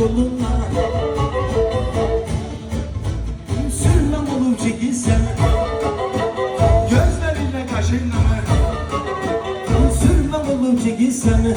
koluna Sürlam olur çekilsen Gözlerinle kaşınla Sürlam olur çekilsen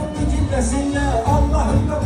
Cennet cildesinle Allah'ın da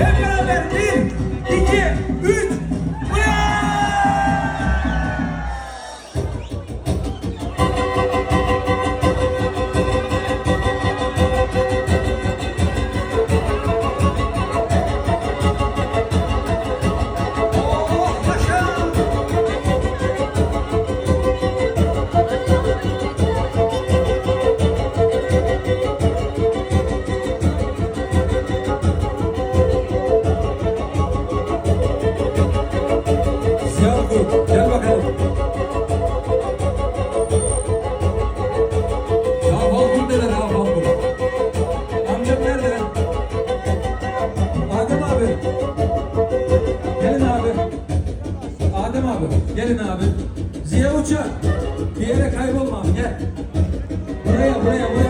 Yeah. Bir yere kaybolma abi gel. Buraya buraya buraya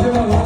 마지막으로